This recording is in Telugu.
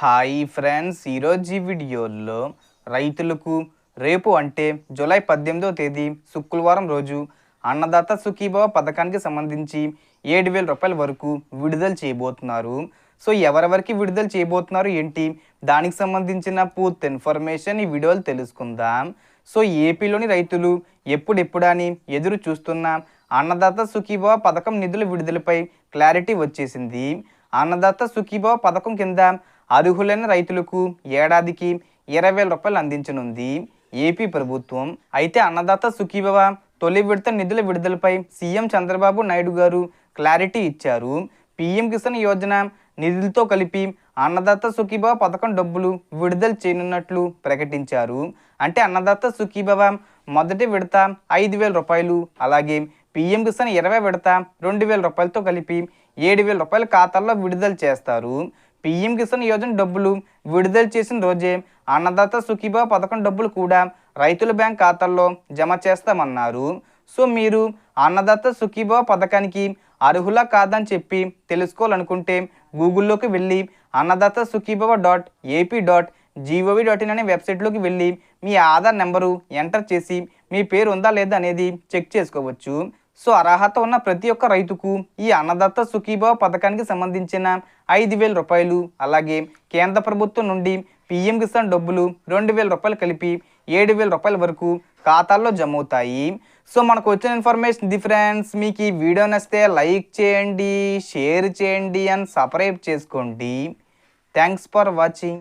హాయ్ ఫ్రెండ్స్ ఈరోజు ఈ వీడియోలో రైతులకు రేపు అంటే జూలై పద్దెనిమిదో తేదీ శుక్రవారం రోజు అన్నదాత సుఖీభవ పథకానికి సంబంధించి ఏడు వేల రూపాయల వరకు విడుదల చేయబోతున్నారు. సో ఎవరెవరికి విడుదల చేయబోతున్నారు ఏంటి? దానికి సంబంధించిన పూర్తి ఇన్ఫర్మేషన్ ఈ వీడియోలు తెలుసుకుందాం. సో ఏపీలోని రైతులు ఎప్పుడెప్పుడని ఎదురు చూస్తున్న అన్నదాత సుఖీభవ పథకం నిధుల విడుదలపై క్లారిటీ వచ్చేసింది. అన్నదాత సుఖీభవ పథకం కింద అర్హులైన రైతులకు ఏడాదికి ఇరవై వేల రూపాయలు అందించనుంది. ఏపీ ప్రభుత్వం అయితే అన్నదాత సుఖీభవ తొలి విడత నిధుల విడుదలపై సీఎం చంద్రబాబు నాయుడు గారు క్లారిటీ ఇచ్చారు. పీఎం కిసాన్ యోజన నిధులతో కలిపి అన్నదాత సుఖీభవ పథకం డబ్బులు విడుదల చేయనున్నట్లు ప్రకటించారు. అంటే అన్నదాత సుఖీభవ మొదటి విడత ఐదు వేల రూపాయలు అలాగే పీఎం కిసాన్ ఇరవై విడత రెండు వేల రూపాయలతో కలిపి ఏడు వేల రూపాయల ఖాతాల్లో విడుదల చేస్తారు. పీఎం కిసాన్ యోజన డబ్బులు విడుదల చేసిన రోజే అన్నదాత సుఖీభా పథకం డబ్బులు కూడా రైతుల బ్యాంక్ ఖాతాల్లో జమ చేస్తామన్నారు. సో మీరు అన్నదాత సుఖీభా పథకానికి అర్హులా కాదని చెప్పి తెలుసుకోవాలనుకుంటే గూగుల్లోకి వెళ్ళి Annadata Sukhibhava dot AP dot GOV dot in అనే వెబ్సైట్లోకి వెళ్ళి మీ ఆధార్ నెంబరు ఎంటర్ చేసి మీ పేరు ఉందా లేదా అనేది చెక్ చేసుకోవచ్చు. సో అర్హత ఉన్న ప్రతి ఒక్క రైతుకు ఈ అన్నదత్త సుఖీభావ పథకానికి సంబంధించిన ఐదు వేల రూపాయలు అలాగే కేంద్ర ప్రభుత్వం నుండి పిఎం కిసాన్ డబ్బులు రెండు వేల రూపాయలు కలిపి ఏడు వేల రూపాయల వరకు ఖాతాల్లో జమ అవుతాయి సో మనకు వచ్చిన ఇన్ఫర్మేషన్ ఇది ఫ్రెండ్స్ మీకు ఈ వీడియో నచ్చితే లైక్ చేయండి షేర్ చేయండి అండ్ సబ్స్క్రైబ్ చేసుకోండి. Thanks for watching.